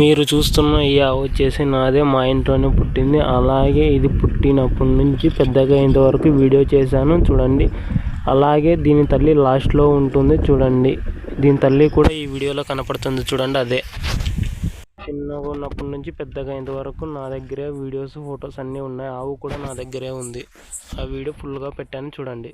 మీరు చూస్తున్న ఈ ఆవు వచ్చేసి నాదే మా ఇంట్లోనే పుట్టింది. అలాగే ఇది పుట్టినప్పటి నుంచి పెద్దగా ఇంతవరకు వీడియో చేశాను. చూడండి. అలాగే దీని తల్లి లాస్ట్లో ఉంటుంది. చూడండి. దీని తల్లి కూడా ఈ వీడియోలో కనపడుతుంది. చూడండి అదే. చిన్నగా ఉన్నప్పటి నుంచి పెద్దగా ఇంతవరకు నా దగ్గరే వీడియోస్ ఫొటోస్ అన్నీ ఉన్నాయి. ఆవు కూడా నా దగ్గరే ఉంది. ఆ వీడియో ఫుల్గా పెట్టాను. చూడండి.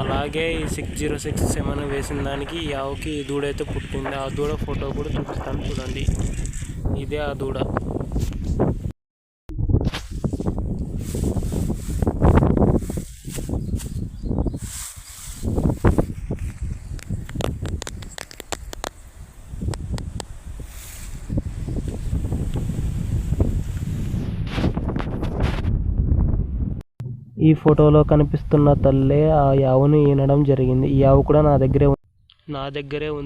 అలాగే ఈ సిక్స్ జీరో సిక్స్ సెవెన్ వేసిన దానికి ఈ ఆవుకి ఈ దూడ అయితే పుట్టింది. ఆ దూడ ఫోటో కూడా చూపిస్తాను చూడండి. ఇదే ఆ దూడ. ఈ ఫోటోలో కనిపిస్తున్న తల్లే ఆ ఆవును ఈనడం జరిగింది. ఈ ఆవు కూడా నా దగ్గరే నా దగ్గరే ఉంది.